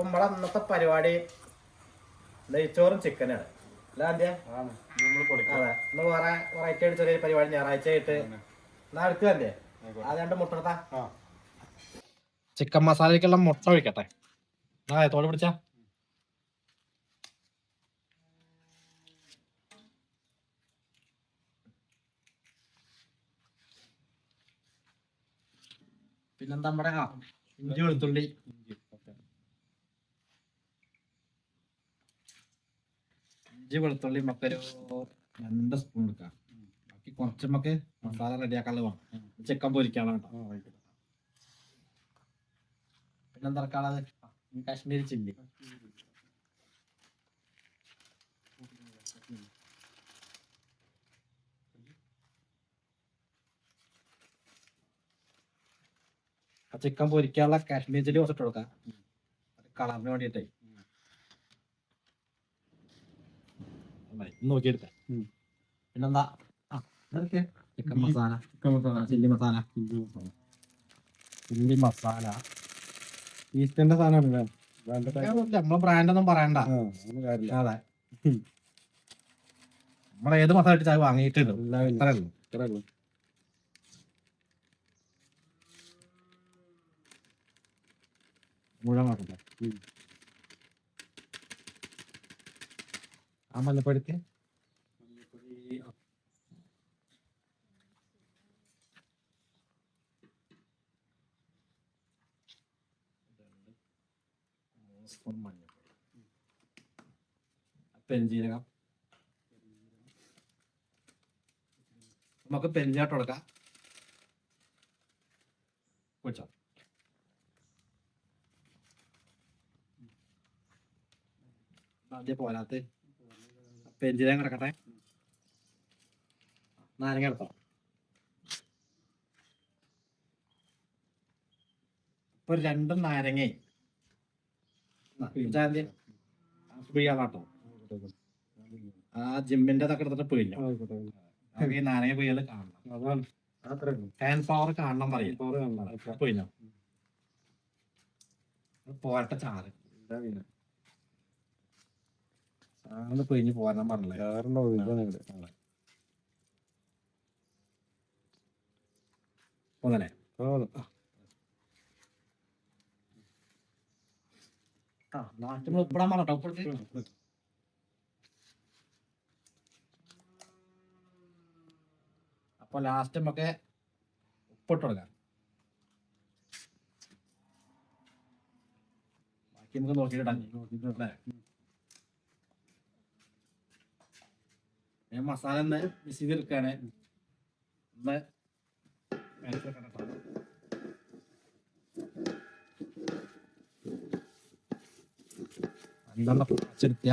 അപ്പം നമ്മളെ അന്നത്തെ പരിപാടി നെയ്ച്ചോറും ചിക്കനാണ് അല്ല അതെ. ഇന്ന് വേറെ വെറൈറ്റി ആയിട്ട് ചെറിയ പരിപാടി ഞായറാഴ്ച ആയിട്ട്. എന്നാ തന്നെ അത് രണ്ട് മുട്ട എടുത്താ. ആ. ചിക്കൻ മസാലയ്ക്കുള്ള മുട്ട ഒഴിക്കട്ടെ. ആ തോട് പിടിച്ച. പിന്നെന്താ നമ്മുടെ ഇഞ്ചി വെളുത്തുള്ളി. ഇഞ്ചി. വെളുത്തുള്ളി നമുക്ക് ഒരു രണ്ട് സ്പൂൺ എടുക്കാം. ബാക്കി കുറച്ച് നമുക്ക് മസാല റെഡിയാക്കാനുള്ള വേണം. ചിക്കൻ പൊരിക്കാനുള്ള കേട്ടോ പിന്നെന്താ കാശ്മീരി ചില്ലി. ചിക്കൻ പൊരിക്കാനുള്ള കാശ്മീരി ചില്ലി കുറച്ചിട്ട് കൊടുക്കാം. കളറിന് വേണ്ടിയിട്ടേ. നന്നായി. ഒന്ന് നോക്കിയെടുത്തേ. ഉം. പിന്നെന്താ? Chicken masala. Chicken masala. Chilli masala. Masala. Chilli masala. ഈസ്റ്ററിന്റെ സാധനമാണ് വേണ്ട നമ്മളെ ബ്രാൻഡ് ഒന്നും പറയണ്ട അതെ. നമ്മളെ ഏത് മസാല ഇട്ട് ചായ വാങ്ങിയിട്ടുണ്ട്. മുഴുവൻ നോക്കട്ടെ ഉം. ആ മൂന്ന് സ്പൂൺ മഞ്ഞൾപ്പൊടി പെരിഞ്ജീരകം നമുക്ക് പെരിഞ്ചാട്ട് കൊടുക്കാം കുടിച്ചോ ആദ്യം പോരാത്ത പെരിഞ്ചീരകം കിടക്കട്ടെ. നാരങ്ങ എടുത്തോ. ഇപ്പൊ ഒരു രണ്ട് പിഴിയാട്ടോ ആ ജിമ്മിന്റെ അതൊക്കെ എടുത്തിട്ട് പിഴിഞ്ഞു. ഈ നാരങ്ങ പിഴിയൽ കാണണം. ഹാൻഡ് പവർ കാണണം പറയും. പിഴിഞ്ഞോ. പോരട്ടെ ചാറ് ചാറ് പിഴിഞ്ഞ് പോരാൻ പറഞ്ഞില്ലേ വേറെ ഇതാണ് ഇവിടെ. ഒന്നല്ലേ ആ, ആ. നാട്ടിൽ ഉപ്പിടാൻ പറഞ്ഞോ. ഉപ്പിട്ട് അപ്പൊ ലാസ്റ്റ് നമുക്ക് ഉപ്പിട്ട് കൊടുക്കാം. ബാക്കി നമുക്ക് നോക്കിയിട്ടാ ഞാൻ മസാല ഒന്ന് മിക്സ് ചെയ്തെടുക്കാണ് ഒന്ന് കേട്ടോ. രണ്ടെണ്ണം പൊടിച്ചെടുത്തിയ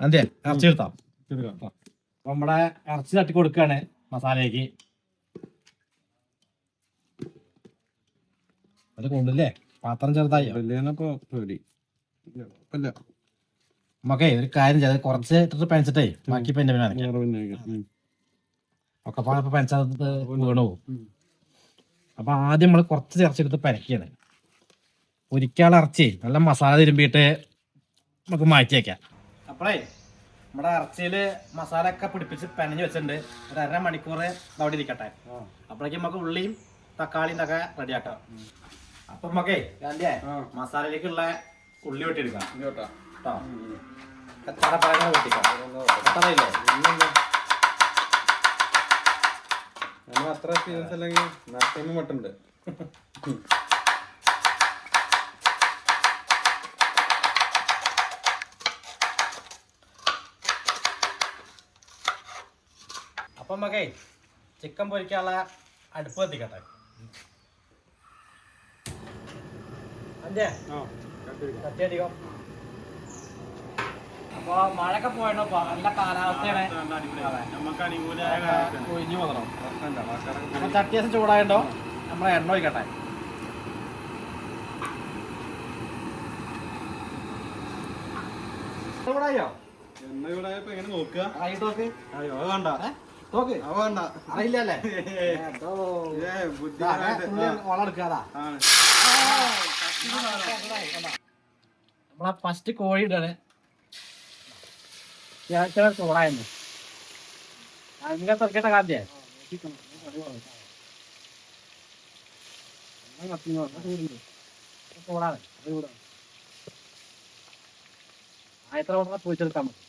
അതെ ഇറച്ചി എടുത്താം. നമ്മുടെ ഇറച്ചി തട്ടി കൊടുക്കാണ് മസാലയ്ക്ക് അത് കൊണ്ടില്ലേ പാത്രം ചെറുതായി. നമുക്ക് പേടി. ഒരു കാര്യം ചെയ്ത് കുറച്ച് ഇട്ടിട്ട് പെൻസിട്ടേ ബാക്കി പിന്നെ പിന്നെ. ഒക്കെ പാടെ പനിച്ചത് വീണു. അപ്പൊ ആദ്യം നമ്മൾ കുറച്ച് ഇറച്ചെടുത്ത് പരക്കിയത് ഒരിക്കാൾ ഇറച്ചി നല്ല മസാല തിരുമ്പിയിട്ട് നമുക്ക് മാറ്റി വെക്കാം. അപ്പോഴേ നമ്മുടെ ഇറച്ചിയിൽ മസാല ഒക്കെ പിടിപ്പിച്ച് പെനഞ്ഞ് വെച്ചിട്ടുണ്ട്. ഒരു അര മണിക്കൂർ അവിടെ ഇരിക്കട്ടെ. അപ്പോഴേക്കും നമുക്ക് ഉള്ളിയും തക്കാളിയും ഒക്കെ റെഡിയാക്കാം. അപ്പൊ മക്കേ ഗാന്ധിയെ. മസാലയിലേക്കുള്ള ഉള്ളി വെട്ടിയെടുക്കാം. കേട്ടോ? വെട്ടിക്കാം. കച്ചടയില്ലേ പിന്നെന്താ? നമ്മൾ അത്ര എക്സ്പീരിയൻസ് അല്ലെങ്കിൽ നാട്ടിൽ മട്ടുണ്ട് അപ്പം നമുക്കേ ചിക്കൻ പൊരിക്കാനുള്ള അടുപ്പ് എത്തിക്കട്ടെ അധികം അപ്പൊ മഴയൊക്കെ പോയണോ നല്ല കാലാവസ്ഥയാണ്. ഒഴിഞ്ഞു പോകണം. അപ്പൊ ചട്ടിയസം ചൂടായണ്ടോ? നമ്മളെ എണ്ണ ഒഴിക്കട്ടെ. ചൂടായോ? എണ്ണ എങ്ങനെ നോക്കുക? അയ്യോ അത് വേണ്ട. ഏ? നോക്ക് അത് വേണ്ട. അറിയില്ലല്ലേ ഏ നമ്മളെ ഫസ്റ്റ് കോഴി ഇടാണ്. ഞാൻ ചോളായിരുന്നു അങ്ങനെ തുറക്കേണ്ട കാര്യം. ചോളാണ് ആ എത്ര കൊണ്ടാ പോയിച്ചെടുക്കാൻ മതി.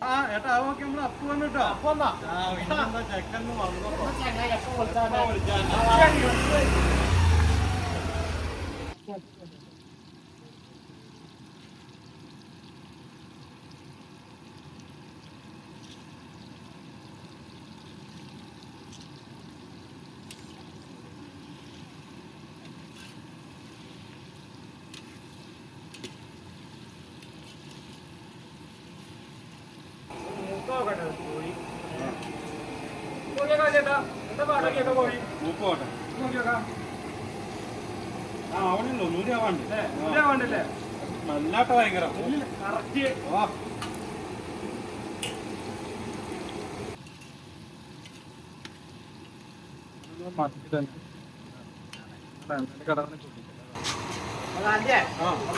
ആ ഏട്ടാ അത് നോക്കി നമ്മൾ അപ്പ് വന്നിട്ടോ അപ്പൊ എന്നാ ആ പിന്നെന്താ ചെക്കന്ന് വന്നപ്പോ ചങ്ങായി എപ്പോ വിളിച്ചാണ് മൂപ്പ് പോട്ടെ ആ അവനുണ്ടോ നൂരി ആവാണ്ട് നല്ലാട്ട ഭയങ്കര വാ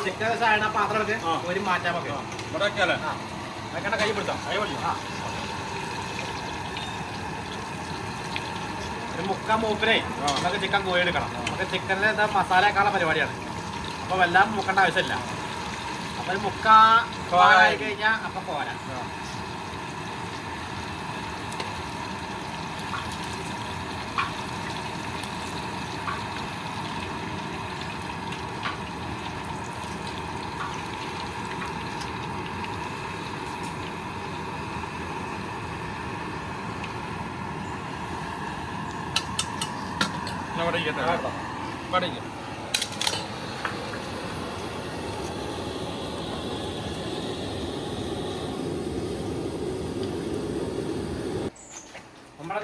ചിക്കൻ സാധന പാത്രം എടുക്ക്. ആ. ഒരു മാറ്റാൻ നമുക്ക് ഇവിടെ വെക്കാല്ലേ വെക്കണ്ട കൈ പിടിച്ചോ? കൈ പിടിച്ചോ? ഒരു മുക്കാ മൂപ്പിനെ നമുക്ക് ചിക്കൻ കോഴി എടുക്കണം. നമുക്ക് ചിക്കനിൽ എന്താ മസാലയൊക്കെയുള്ള പരിപാടിയാണ്. അപ്പൊ വല്ലാതെ മുക്കേണ്ട ആവശ്യമില്ല. അപ്പൊ ഒരു മുക്കാ കഴിഞ്ഞാൽ അപ്പൊ പോരാ.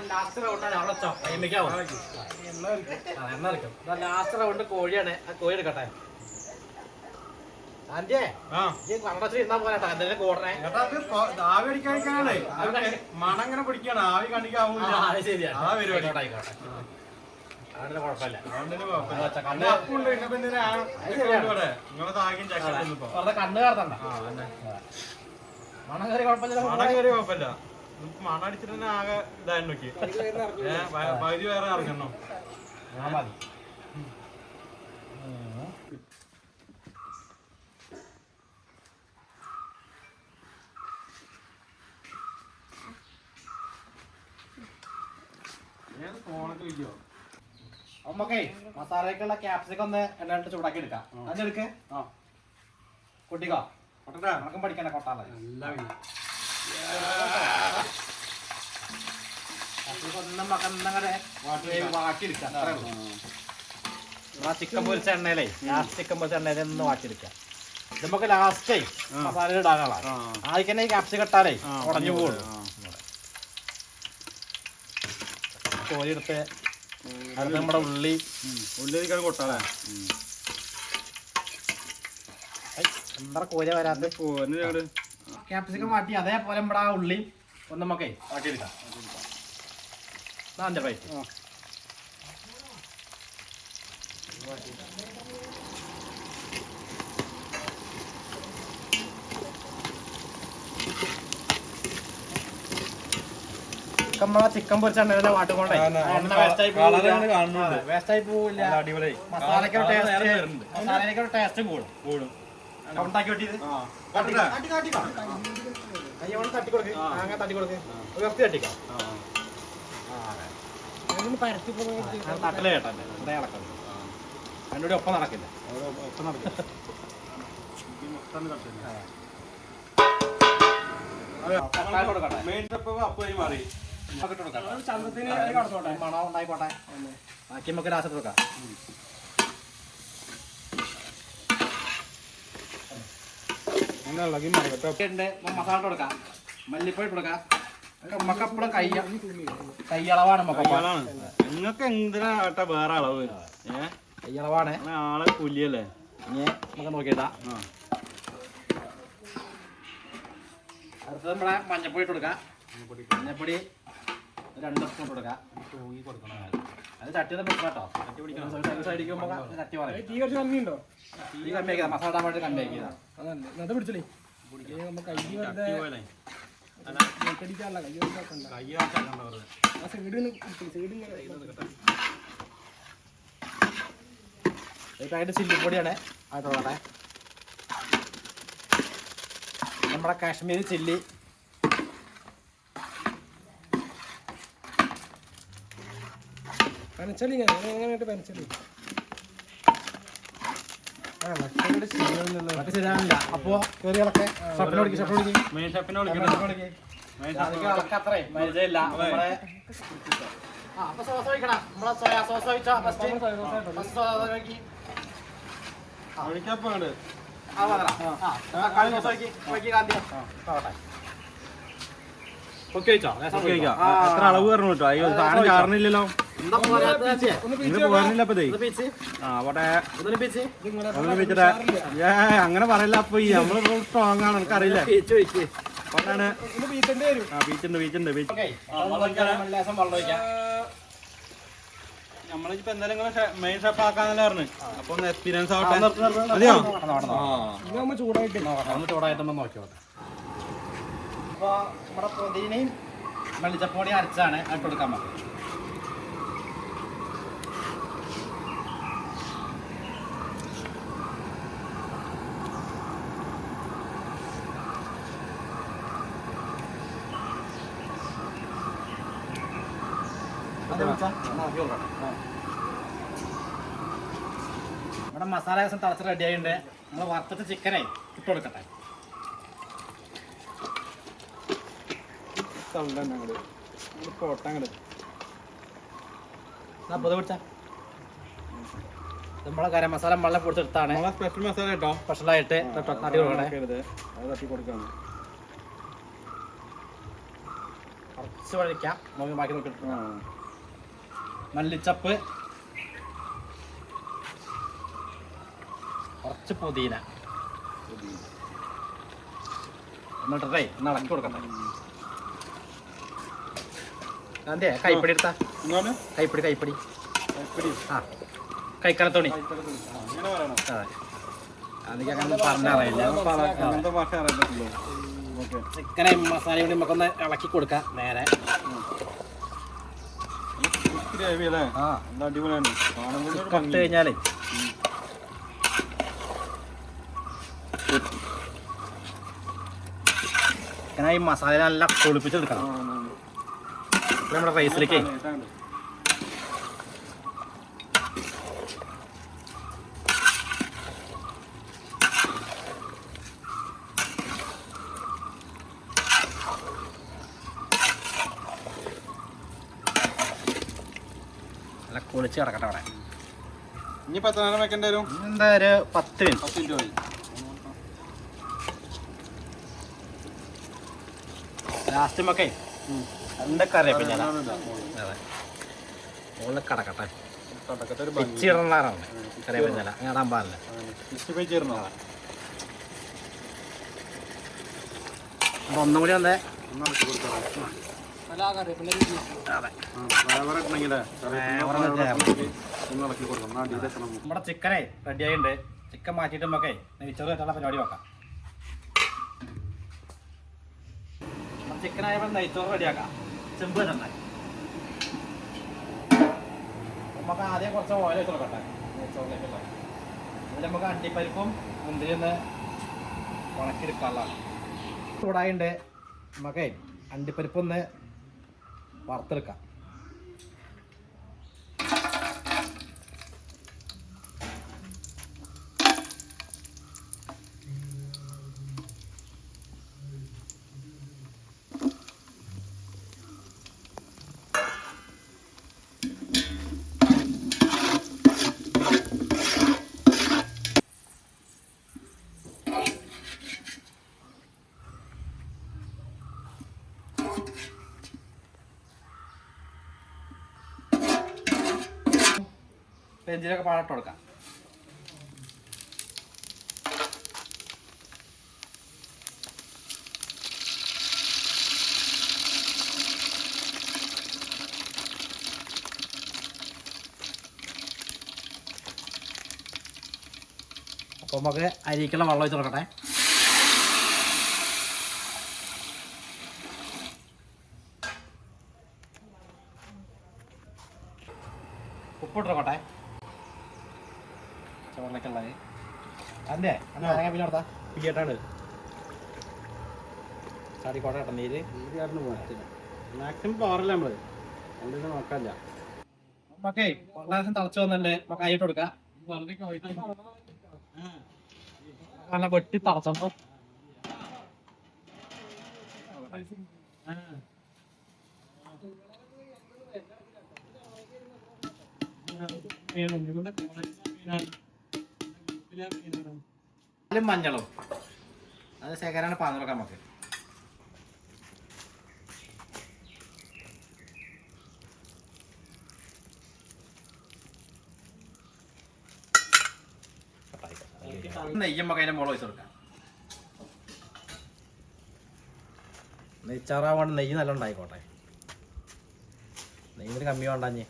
ലാസ്റ്റ് റൗണ്ടാണ് അവിടെ എണ്ണ ലാസ്റ്റ് റൗണ്ട് കോഴിയാണ്. ആ കോഴി എടുക്കട്ടെ കൂടണേ അത് പൊ- ആവി അടിക്കാതിരിക്കാനാണേ അത് മണം പിടിക്കാണ്. ആവി കാണിക്കാവൂല ആ, പരിപാടി ആയിക്കോട്ടെ, കണ്ണ് കാർത്തണ്ട. ആ തന്നെ മണം കയറി കുഴപ്പമില്ല. മണം കയറി കുഴപ്പമില്ല. നമുക്ക് മണം അടിച്ചിട്ട് തന്നെ ആകെ ഇതായി നോക്കി. പകുതി വേറെ ഇറങ്ങണം മതി. ഫോണൊക്കെ വിളിക്കോ നമുക്കേ മസാലയ്ക്കുള്ള ക്യാപ്സിക്കം ഒന്ന് എണ്ണയിട്ട് ചൂടാക്കി എടുക്കാം. അതെടുക്ക് ആ. കുട്ടിക്കോ? പൊട്ടട്ടാ നമുക്കും പഠിക്കണ്ട കൊട്ടാളെ. ഒന്നും നമുക്ക് ഒന്നങ്ങനെ വാട്ടിയെടുക്കാം ചിക്കൻ പൊരിച്ച എണ്ണയിലേ ലാസ്റ്റ് ചിക്കൻ പൊരിച്ച എണ്ണയിൽ ഒന്ന് വാട്ടിയെടുക്കാം നമുക്ക് ലാസ്റ്റേ. മസാല ഇടാനുള്ള. ആ. ആദ്യം തന്നെ ക്യാപ്സിക്കം ഇട്ടാലേ ഉടഞ്ഞു പോകുള്ളൂ. കോഴി എടുത്ത് അത് നമ്മുടെ ഉള്ളി. ഉള്ളിലേക്കാണ് കൊട്ടാളെ. എന്താ കോഴി വരാത്ത ക്യാപ്സിക്കം മാറ്റി അതേപോലെ നമ്മുടെ ആ ഉള്ളി ഒന്ന് നമുക്കേ മാറ്റിയെടുക്കാം. നാല് റൈറ്റ് ആ. നമ്മളെ ചിക്കൻ പൊരിച്ച എണ്ണ വാട്ടുകൊണ്ടേ ആ, ആ, എണ്ണ വേസ്റ്റ് ആയി colour ചിക്കൻ കാണുന്നുണ്ട്. വേസ്റ്റ് ആയി പോവില്ല മസാലയ്ക്ക്. മസാലയ്ക്ക് ടേസ്റ്റ് കൂടും. കൂടും. ഉണ്ടാക്കി വെട്ടിയത്? കയ്യോണ്ട് തട്ടി കൊടുക്ക്. ആ. അങ്ങനെ തട്ടി കൊടുക്ക്. ഉയർത്തി തട്ടിക്കോ? തട്ടല കേട്ടല്ലേ ഇവിടെ നടക്കുന്നത് അതിന്റെ ഒപ്പം നടക്കില്ല. ഒപ്പം നടക്കും ഈ മൊത്തം കട്ടില്ല തക്കാളി കൊടുക്കട്ടെ. മെയിൻ സ്റ്റെപ്പ് അപ്പായി മാറി. മണം ഉണ്ടായിക്കോട്ടെ ബാക്കി നമുക്ക് ലാസ്റ്റ് വെക്കാം മല്ലിപ്പൊടി നിങ്ങൾക്ക് വേറെ അളവ് ഏഹ് കൈയളവാണ് ആളെ പുലിയല്ലേ ഇനി നമുക്ക് മഞ്ഞപ്പൊടി മഞ്ഞപ്പൊടി ഒരു രണ്ട് സ്പൂൺ ഇട്ട് കൊടുക്കാം. തൂങ്ങി കൊടുക്കണം അത് ചട്ടി ഒന്ന് പിടിക്കണം. കേട്ടോ ചട്ടി പിടിക്കണം സൈഡിൽ പോകുമ്പോൾ ചട്ടി പറയും തീ കുറച്ച് കമ്മിയുണ്ടോ? ഈ കമ്മിയാക്കിയതാ. മസാല ഇടാൻ വേണ്ടി കമ്മിയാക്കിയതാ അതല്ലേ അത് നമുക്ക് കൈ വെറുതെ കൈ ആ സൈഡിൽ സൈഡിൽ പാക്കറ്റ് ചില്ലിപ്പൊടിയാണ് നമ്മുടെ കാശ്മീരി ചില്ലി പനച്ചളി ഞാൻ എങ്ങനെയായിട്ട് പനച്ചളി? അപ്പോ കേറികളൊക്കെ. ആ അപ്പൊ സോസ് ഒഴിക്കണം നമ്മളെ സോയാ സോസ് ഒഴിച്ചോ ഫസ്റ്റ് ഫസ്റ്റ് സോസ് ഒഴിക്കി ഒഴിക്കപ്പോണ്ട് ആ. മതിടാ. ആ തക്കാളി സോസ് ഒഴിക്കി ഒഴിക്കി ആദ്യം ആവട്ടെ ഓക്കെ വെച്ചോ ലേശം ഒഴിക്കോ? ആ, എത്ര അളവ് പറഞ്ഞു കേട്ടോ? അയ്യോ സാധനം ചാറിനില്ലല്ലോ അപ്പൊ അങ്ങനെ പറയല്ല അപ്പൊ ഈ നമ്മൾ സ്ട്രോങ് ആണ് എനിക്കറിയില്ല. അറിയില്ല ബീച്ചുണ്ട് ബീച്ചുണ്ട് ബീച്ച് ഒഴിക്കാം. നമ്മളിപ്പോ എന്തായാലും മെയിൻ ഷെഫ് ആക്കാന്നല്ലേ പറഞ്ഞു. അപ്പൊ ഒന്ന് എക്സ്പീരിയൻസ് ആവട്ടെ. ചൂടായിട്ട്. ഒന്ന് നോക്കിയോട്ടെ അപ്പോൾ നമ്മുടെ പൊതിനയും മല്ലിച്ചപ്പൊടി അരച്ചാണ് ഇട്ട് കൊടുക്കാൻ പറ്റും നമ്മുടെ മസാല ദിവസം തിളച്ച് റെഡി ആയിട്ടുണ്ട്. നമ്മൾ വറുത്തിട്ട് ചിക്കനെ ഇട്ട് കൊടുക്കട്ടെ. പൊതു പിടിച്ച. നമ്മളെ ഗരം മസാല മള്ള പൊടിച്ചെടുത്താണ് സ്പെഷ്യൽ മസാല കേട്ടോ. സ്പെഷ്യലായിട്ട് തട്ടി കൊടുക്കണേ അത് തട്ടി കൊടുക്കാണ്. കുറച്ച് വഴിക്കാം. നോക്കി ബാക്കി നോക്കി മല്ലിച്ചപ്പ്. കുറച്ച് പുതിന. എന്നിട്ടേ ഒന്ന് ഇളക്കി കൊടുക്കട്ടെ. അതെ കൈപ്പിടി എടുത്താ. കൈപ്പിടി കൈപ്പിടി. ആ പറയണം. അതെ. അങ്ങനെ പറഞ്ഞറിയില്ല ചിക്കനെ മസാല കൂടി നമുക്കൊന്ന് ഇളക്കി കൊടുക്കാം നേരെ. ഗ്രേവി അല്ലേ? ആ. എന്താ അടിപൊളിയാണ്. കാണുമ്പോൾ കട്ട് കഴിഞ്ഞാലേ. ഈ മസാല നല്ല ആ, നമ്മുടെ റൈസിലേക്ക് കുളിച്ച് കിടക്കട്ടെ അവിടെ. ഒന്നുകൂടി എത്ര നേരം വെക്കേണ്ടി വരും? എന്താ ഒരു പത്ത് മിനിറ്റ്. പത്ത് മതി. ലാസ്റ്റ് മക്കേ. അതെ. മുകളിൽ കിടക്കട്ടെ. ഇടാൻ പാടില്ല ഫിഷ് ഫ്രൈ ചേർന്നോ? അപ്പൊ ഒന്നും വന്നേ. ഒന്ന് ഇളക്കി കൊടുക്കാം. നമ്മുടെ ചിക്കനെ റെഡി ആയിട്ടുണ്ട് ചിക്കൻ മാറ്റിയിട്ട് നമുക്ക് നെയ്ച്ചോറ് പരിപാടി വെക്കാം ചിക്കൻ ആയപ്പോൾ നെയ്ച്ചോറ് റെഡിയാക്കാം. ചെമ്പ് തന്നെ. നമുക്ക് ആദ്യം കുറച്ച് ഓയിൽ വെച്ച് കൊടുക്കട്ടെ. നെയ്ച്ചോറിലേക്കുള്ള അതിൽ നമുക്ക് അണ്ടിപ്പരിപ്പും മുന്തിരി ഒന്ന് ഉണക്കിയെടുക്കാനുള്ളതാണ്. ചൂടായുണ്ട് നമുക്ക് അണ്ടിപ്പരിപ്പ് ഒന്ന് പെഞ്ചിലൊക്കെ പാടിട്ട് കൊടുക്കാം. അപ്പോൾ നമുക്ക് അരിക്കുള്ള വെള്ളം ഒഴിച്ച് കൊടുക്കട്ടെ ഉപ്പിട്ട് കൊടുക്കട്ടെ ചോറിലേക്കുള്ളത് അതെ അതെ പിന്നെ സാറി ചാടിക്കോട്ടെ കേട്ടോ നീര്. മാക്സിമം പവറല്ല നമ്മൾ? എന്തെങ്കിലും നോക്കാല്ല ഓക്കെ വളരെ തിളച്ച് വന്നിട്ടുണ്ട് നമുക്ക് അരിട്ട് കൊടുക്കാം. നല്ല വെട്ടി തിളച്ചപ്പോ മഞ്ഞളും. അത് ശേഖരാണ് പാന്ന് കൊടുക്കാം നമുക്ക്. നെയ്യും ഒക്കെ അതിന്റെ മുളക് വെച്ച് നെയ്ച്ചാറാവാണ്ട് നെയ്യ് നല്ല ഉണ്ടായിക്കോട്ടെ. നെയ്യിന് കമ്മി വേണ്ടാഞ്ഞ്.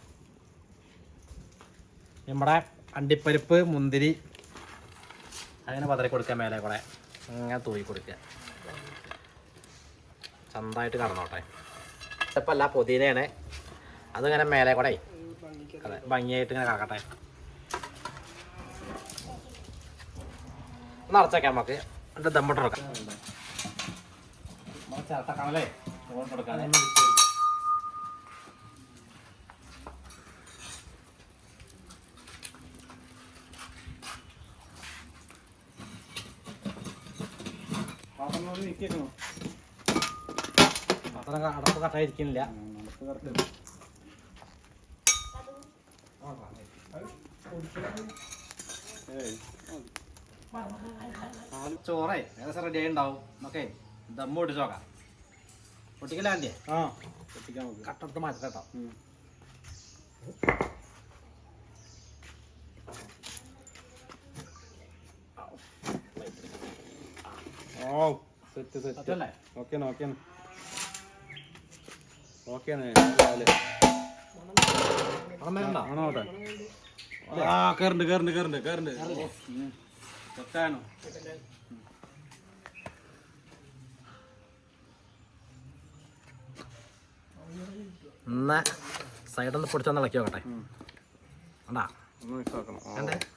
നമ്മുടെ അണ്ടിപ്പരിപ്പ് മുന്തിരി അങ്ങനെ പതറി കൊടുക്കുക മേലെ കൂടെ അങ്ങനെ തൂയി കൊടുക്കുക. ചന്തായിട്ട് കടന്നോട്ടെ. ഇപ്പല്ല പുതിയതാണ് അതിങ്ങനെ മേലെ കൂടെ അതെ ഭംഗിയായിട്ട് ഇങ്ങനെ കാക്കട്ടെ നിറച്ചേക്കാം നമുക്ക്. എന്നിട്ട് ദമ്മിട്ട് കൊടുക്കാം. ചിരട്ടക്കാണല്ലേ കൊടുക്കാതെ അത്ര അടപ്പ് കട്ടായിരിക്കുന്നില്ല. ചോറേ ഏകദേശം റെഡി ആയി ഉണ്ടാവും ഓക്കെ ദമ്മ് പൊട്ടിച്ച് നോക്കാം. പൊട്ടിക്കലാണ്ടേ ആ. പൊട്ടിക്കാൻ നമുക്ക് കട്ടെടുത്ത് മാറ്റം ഓ സെറ്റ് സെറ്റ്. ഓക്കെയാണ് ഓക്കെയാണ് ഓക്കെയാണ് ആണോട്ടെ? ആ കയറുണ്ട് കയറുണ്ട് കയറുണ്ട് കയറുണ്ട് സെറ്റാണ് എന്നാ സൈഡൊന്ന് പൊടിച്ചൊന്ന് ഇളക്കി നോക്കട്ടെ.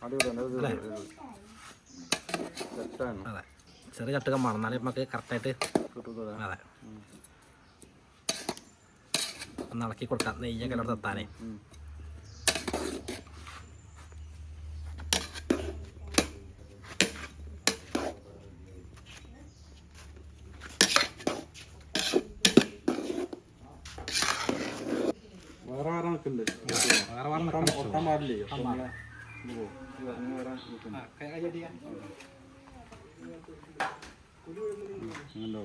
അടിപൊളി, അതെ. ചെറിയ ചട്ടുകം വേണം. എന്നാലേ നമുക്ക് കറക്റ്റായിട്ട് അതെ. ഒന്ന് ഇളക്കി കൊടുക്കാം. നെയ്യൊക്കെ അവിടെ എത്താനേ വേറെ വേറെ ഒട്ടാൻ പാടില്ലേ? ഒട്ടാൻ പാടില്ല. അങ്ങനെ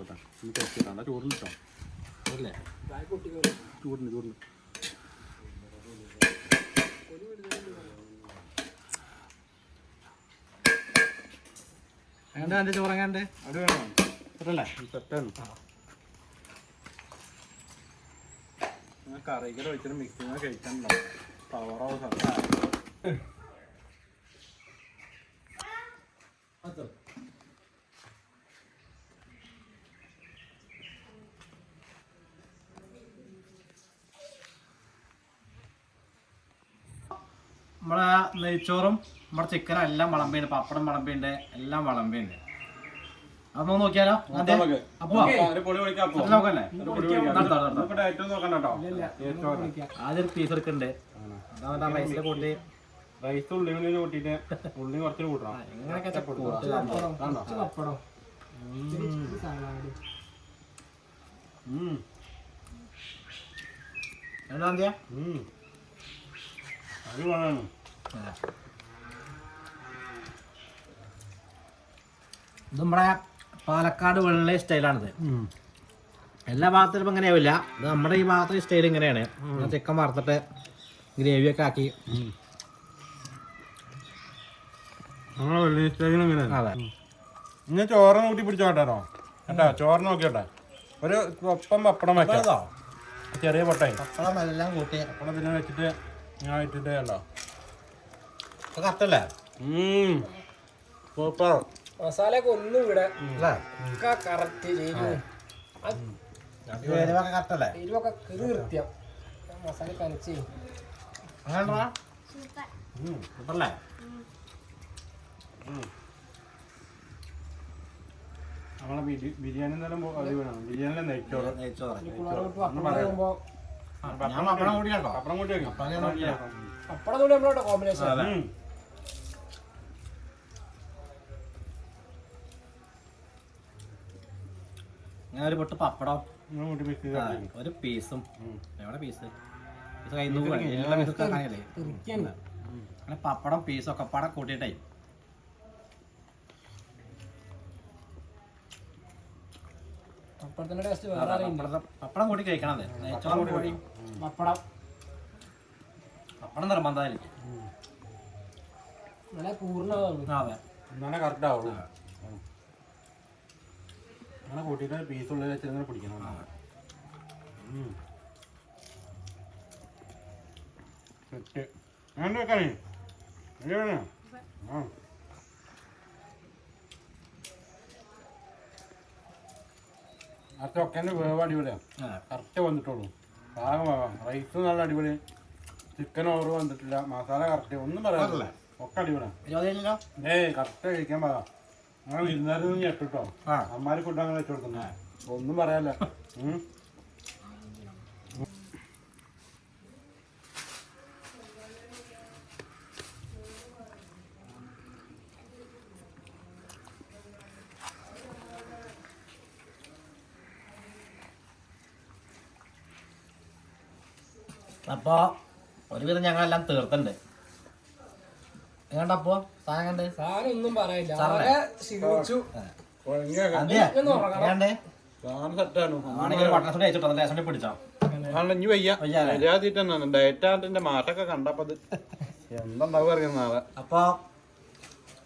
കേട്ടോ കുറച്ച് ചൂടിന് ചൂടിന് എന്റെ ചോറങ്ങാണ്ട് അത് വേണം. സെറ്റാണ് കറികൾ വെച്ചിട്ട് മിക്സിങ് പവർ പവറാവും സാധനം നമ്മളെ നെയ്ച്ചോറും നമ്മുടെ ചിക്കനും എല്ലാം വിളമ്പിയുണ്ട് പപ്പടം വിളമ്പിയുണ്ട് എല്ലാം വിളമ്പിയുണ്ട് അപ്പൊ നോക്കിയാലോ? ആദ്യം? പീസ് അതാ റൈസിലെ കൂട്ടി. റൈസ് ഉള്ളി ഉള്ളി കൂട്ടിയിട്ട് ഉള്ളി കുറച്ച് കൂട്ടണം. എങ്ങനെയൊക്കെ ഉം. അടിപൊളിയാണ്. ഇത് നമ്മുടെ പാലക്കാട് വെള്ളി സ്റ്റൈലാണിത്. എല്ലാ ഭാഗത്തിലും ഇങ്ങനെയാവില്ല ഇത് നമ്മുടെ ഈ ഭാഗത്തെ സ്റ്റൈൽ ഇങ്ങനെയാണ്. ചിക്കൻ വറുത്തിട്ട് ഗ്രേവിയൊക്കെ ആക്കി. നമ്മളെ വെള്ളിസ്റ്റേക്കിന് ഇങ്ങനെ. അതെ. ഇന്ന് ചോറ് നോക്കി പിടിച്ചോട്ടോ കേട്ടോ ചോറ് നോക്കിയോട്ടെ. ഒരു ഒപ്പം പപ്പടം വെക്കാം. ചെറിയ പൊട്ടായി. പപ്പടം എല്ലാം കൂട്ടി. പപ്പടം പിന്നെ വെച്ചിട്ട് ഞാൻ ഇട്ടിട്ട് കണ്ടോ കറക്റ്റല്ലേ? സൂപ്പർ. മസാലയൊക്കെ ഒന്നും ഇവിടെ കറക്റ്റ് കറക്റ്റല്ലേ? എരിവൊക്കെ കീറി കൃത്യം. മസാല കനച്ച് അങ്ങനെയാ സൂപ്പറല്ലേ? നമ്മളെ ബിരി- ബിരിയാണി എന്തായാലും അടിപൊളിയാണ് ബിരിയാണിയിലെ നെയ്ച്ചോറ്. നെയ്ച്ചോറ്. അപ്പഴം കൂടി കേട്ടോ പപ്പടം കൂടി കോമ്പിനേഷൻ അതെ. ഉം. ഞാൻ ഒരു പൊട്ട് പപ്പടം. ആ, ഒരു പീസും. എവിടെ പീസ് പീസ് കയ്യിൽ നിന്ന് പോയി. എല്ലാ പീസും കാണാനല്ലേ തിരിക്കണ്ട അങ്ങനെ പപ്പടം പീസും ഒക്കെ പടം കൂട്ടിയിട്ടേ. പപ്പടത്തിന്റെ ടേസ്റ്റ് വേറെ അറിയില്ല. പപ്പടം പപ്പടം കൂട്ടി കഴിക്കണത് കോഴി പപ്പടം. പപ്പടം നിർബന്ധമായിരിക്കും. നല്ല അതെ. എന്നാലേ കറക്റ്റ് ആവുള്ളൂ. അങ്ങനെ കൂട്ടിയിട്ട് പീസ് ഉള്ളിൽ വെച്ച് ഇങ്ങനെ പിടിക്കണം. സെറ്റ്. അങ്ങനെ വെക്കാനേ? വേണോ ആ. ആ ചൊക്കന്റെ വേവ് അടിപൊളിയാണ്. കറക്റ്റ് വന്നിട്ടുള്ളൂ. പാകം വേവാം റൈസ് നല്ല അടിപൊളി. ചിക്കൻ ഓവർ വന്നിട്ടില്ല. മസാല കറക്റ്റ്. ഒന്നും പറയാറില്ല ഒക്കെ അടിപൊളിയാണ് ഏയ് കറക്റ്റ് കഴിക്കാൻ പാകാം അങ്ങനെ വിരുന്നാരും ഞെട്ടിട്ടോ. ആ. അമ്മാര് ഫുഡ് അങ്ങനെ വെച്ചു കൊടുക്കുന്ന. ഒന്നും പറയാല്ല അപ്പോൾ അപ്പോ ഒരുവിധം ഞങ്ങളെല്ലാം തീർത്തുണ്ട് എങ്ങണ്ടപ്പോ സാധനം കണ്ട്? സാധനം ഒന്നും പറയില്ല. ആകെ ക്ഷീണിച്ചു മാറ്റൊക്കെ കണ്ടപ്പോ എന്തുണ്ടാവും അറിയാം നാളെ അപ്പോ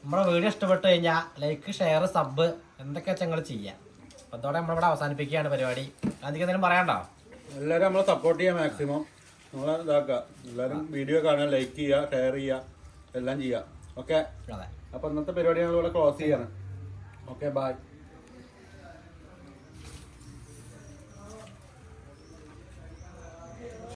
നമ്മുടെ വീഡിയോ ഇഷ്ടപ്പെട്ടു കഴിഞ്ഞാൽ ലൈക്ക് ഷെയർ സബ് എന്തൊക്കെ ഞങ്ങൾ ചെയ്യാം? അപ്പൊ അതോടെ നമ്മളിവിടെ അവസാനിപ്പിക്കുകയാണ് പരിപാടി. അതിക്ക് എന്തെങ്കിലും പറയാണ്ടോ എല്ലാവരും നമ്മളെ സപ്പോർട്ട് ചെയ്യാം മാക്സിമം നമ്മളെ ഇതാക്കുക എല്ലാവരും വീഡിയോ കാണാൻ ലൈക്ക് ചെയ്യുക ഷെയർ ചെയ്യുക. എല്ലാം ചെയ്യുക ഓക്കെ അപ്പോൾ അപ്പൊ ഇന്നത്തെ പരിപാടി ഞങ്ങൾ ഇവിടെ ക്ലോസ് ചെയ്യാണ്. Okay bye